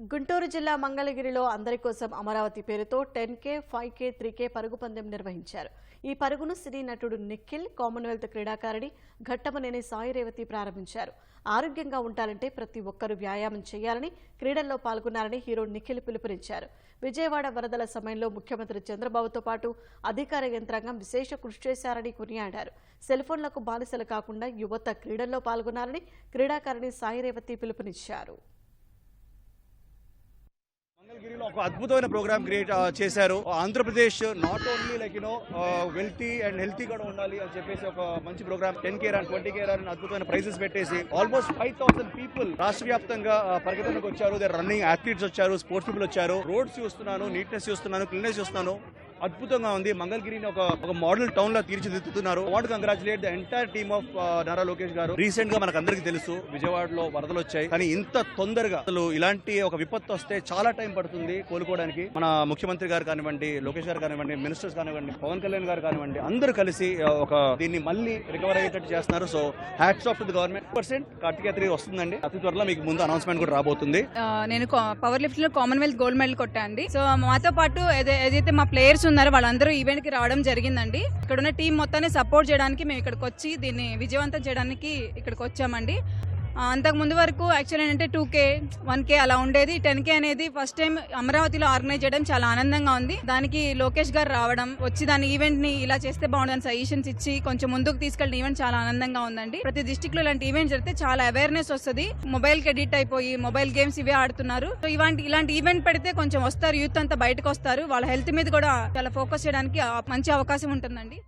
గుంటూరు జిల్లా మంగళగిరిలో అందరి కోసం అమరావతి పేరుతో ten K five K three K పరుగు పందెం నిర్వహించారు. ఈ పరుగును సినీ నటుడు నిఖిల్ కామన్వెల్త్ క్రీడాకారిణి ఘట్టమనేని సాయి రేవతి ప్రారంభించారు. ఆరోగ్యంగా ఉండాలంటే ప్రతి ఒక్కరూ వ్యాయామం చేయాలని క్రీడల్లో పాల్గొన్నారని హీరో నిఖిల్ పిలుపునిచ్చారు. విజయవాడ వరదల సమయంలో ముఖ్యమంత్రి చంద్రబాబుతో పాటు అధికార యంత్రాంగం విశేష కృషి చేశారని కొనియాడారు. సెల్ఫోన్లకు బానిసలు కాకుండా యువత క్రీడల్లో పాల్గొన్నారని క్రీడాకారిణి సాయి రేవతి పిలుపునిచ్చారు. మంగళగిరిలో ఒక అద్భుతమైన ప్రోగ్రామ్ క్రియేట్ చేశారు. Andhra Pradesh not only like you know wealthy and healthy కూడా ఉండాలి అని చెప్పేసి ఒక మంచి programme ten care and twenty care అని అద్భుతమైన ప్రైజెస్ పెట్టేసి ఆల్మోస్ట్ ఫైవ్ థౌసండ్ పీపుల్ రాష్ట్ర వ్యాప్తంగా పరిగణనకు వచ్చారు. రన్నింగ్ అథ్లీట్స్ వచ్చారు స్పోర్ట్స్ పీపుల్ వచ్చారు. రోడ్స్ చూస్తున్నాను నీట్నెస్ చూస్తున్నాను క్లీన్నెస్ చూస్తున్నాను. అద్భుతంగా ఉంది. మంగళగిరిని ఒక ఒక మోడల్ టౌన్ లా తీర్చిదిద్దుతున్నారు. What congratulate the entire team of Nara Lokesh garu. రీసెంట్గా మనకు అందరికీ తెలుసు విజయవాడలో వరదలు వచ్చాయి. కానీ ఇంత తొందరగా అసలు ఇలాంటి ఒక విపత్తు వస్తే చాలా టైం పడుతుంది కోలుకోవడానికి. మన ముఖ్యమంత్రి గారు కానివ్వండి లోకేష్ గారు కానివ్వండి మినిస్టర్స్ కానివ్వండి పవన్ కళ్యాణ్ గారు కానివ్వండి అందరూ కలిసి uh, ఒక దీన్ని మళ్ళీ రికవర్ అయ్యేటట్టు చేస్తున్నారు. So hats off the government percent Karthikeya three వస్తుందండి. అతి త్వరలో మీకు ముందు అనౌన్స్మెంట్ కూడా రాబోతుంది. నేను పవర్ లిఫ్ట్లో కామన్వెల్త్ గోల్డ్ మెడల్ కొట్టా అండి. సో మాతో పాటు ఏదైతే మా ప్లేయర్స్ ఉన్నారు. వాళ్ళందరూ ఈవెంట్కి రావడం జరిగిందండి. ఇక్కడ ఉన్న టీం మొత్తాన్ని సపోర్ట్ చేయడానికి మేము ఇక్కడికి వచ్చి దీన్ని విజయవంతం చేయడానికి ఇక్కడికి వచ్చామండి అంతకు ముందు వరకు యాక్చువల్ ఏంటంటే టూ కే వన్ కే అలా ఉండేది. టెన్ కే అనేది ఫస్ట్ టైం అమరావతిలో ఆర్గనైజ్ చేయడం చాలా ఆనందంగా ఉంది. దానికి లోకేష్ గారు రావడం వచ్చి దాని ఈవెంట్ని ఇలా చేస్తే బాగుండని సజెషన్స్ ఇచ్చి కొంచెం ముందుకు తీసుకెళ్ళిన ఈవెంట్ చాలా ఆనందంగా ఉందండి. ప్రతి డిస్టిక్లో ఇలాంటి ఈవెంట్ జరిగితే చాలా అవేర్నెస్ వస్తుంది. మొబైల్కి ఎడిట్ అయిపోయి మొబైల్ గేమ్స్ ఇవే ఆడుతున్నారు. సో ఇలాంటి ఇలాంటి ఈవెంట్ పెడితే కొంచెం వస్తారు యూత్ అంతా బయటకు వస్తారు. వాళ్ళ హెల్త్ మీద కూడా చాలా ఫోకస్ చేయడానికి మంచి అవకాశం ఉంటుందండి.